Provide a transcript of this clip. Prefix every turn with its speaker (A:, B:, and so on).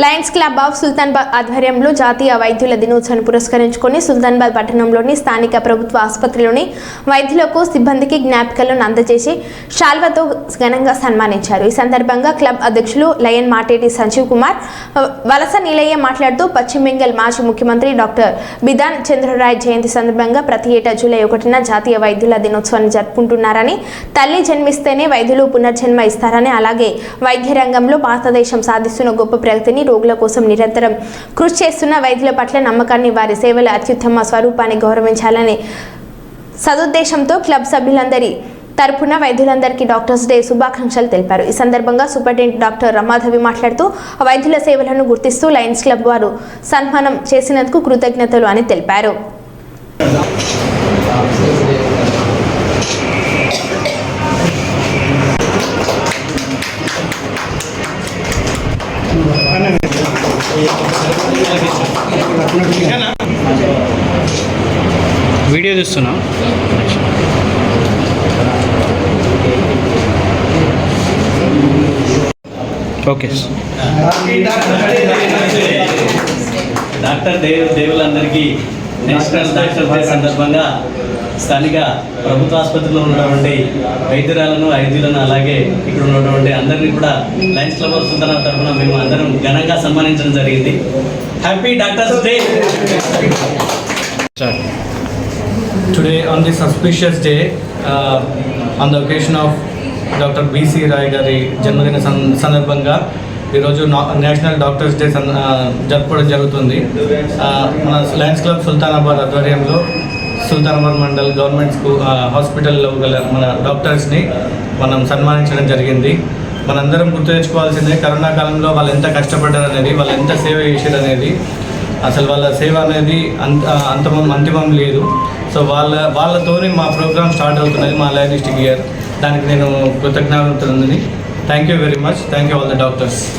A: Lions club of Sultanabad ఆధ్వర్యంలో జాతీయ వైద్యుల దినోత్సవాన్ని పురస్కరించుకొని సుల్తాన్బాద్ పట్టణంలోని స్థానిక ప్రభుత్వ ఆసుపత్రిలోని వైద్యులకు సిబ్బందికి జ్ఞాపికలను అందజేసి శాల్వతో ఘనంగా సన్మానించారు. ఈ సందర్భంగా క్లబ్ అధ్యక్షులు లయన్ మాటేటి సంజీవ్ కుమార్ వలస నీలయ్య మాట్లాడుతూ పశ్చిమ బెంగాల్ మాజీ ముఖ్యమంత్రి డాక్టర్ బిధాన్ చంద్రరాయ్ జయంతి సందర్భంగా ప్రతి ఏటా జూలై ఒకటిన జాతీయ వైద్యుల దినోత్సవాన్ని జరుపుకుంటున్నారని తల్లి జన్మిస్తేనే వైద్యులు పునర్జన్మ ఇస్తారని అలాగే వైద్య రంగంలో భారతదేశం సాధిస్తున్న గొప్ప ప్రగతిని రోగుల కోసం నిరంతరం కృషి చేస్తున్న వైద్యుల పట్ల నమ్మకాన్ని వారి సేవల అత్యుత్తమ స్వరూపాన్ని గౌరవించాలని సదుద్దేశంతో క్లబ్ సభ్యులందరి తరపున వైద్యులందరికీ డాక్టర్స్ డే శుభాకాంక్షలు తెలిపారు. ఈ సందర్భంగా సూపరింటెండెంట్ డాక్టర్ రమాధవి మాట్లాడుతూ వైద్యుల సేవలను గుర్తిస్తూ లయన్స్ క్లబ్ వారు సన్మానం చేసినందుకు కృతజ్ఞతలు అని తెలిపారు.
B: వీడియో చూస్తున్నా ఓకే
C: డాక్టర్ దేవు దేవులందరికీ నేషనల్ డాక్టర్ డే సందర్భంగా స్థానిక ప్రభుత్వ ఆసుపత్రిలో ఉన్నటువంటి వైద్యురాలను వైద్యులను అలాగే ఇక్కడ ఉన్నటువంటి అందరినీ కూడా లయన్స్ క్లబ్ ఆఫ్ సుందర తరఫున మేము అందరం ఘనంగా సన్మానించడం జరిగింది. Happy doctors day
D: today on the suspicious day on the occasion of doctor B C Roy గారి జన్మదిన సందర్భంగా ఈరోజు నా- నేషనల్ డాక్టర్స్ డే సం- జరుపుకోవడం జరుగుతుంది. మన లయన్స్ క్లబ్ సుల్తానాబాద్ ఆధ్వర్యంలో సుల్తానాబాద్ మండల్ గవర్నమెంట్ స్కూల్ హాస్పిటల్లో గల మన డాక్టర్స్ని మనం సన్మానించడం జరిగింది. మనందరం గుర్తు తెచ్చుకోవాల్సిందే కరోనా కాలంలో వాళ్ళు ఎంత కష్టపడ్డారు అనేది వాళ్ళు ఎంత సేవ చేశారు అనేది. అసలు వాళ్ళ సేవ అనేది అంత అంతమం అంతిమం లేదు. సో వాళ్ళ వాళ్ళతోనే మా ప్రోగ్రామ్ స్టార్ట్ అవుతున్నది మా లైనిస్టిక్ ఇయర్ దానికి నేను కృతజ్ఞతలు thank you very much. Thank you all the doctors.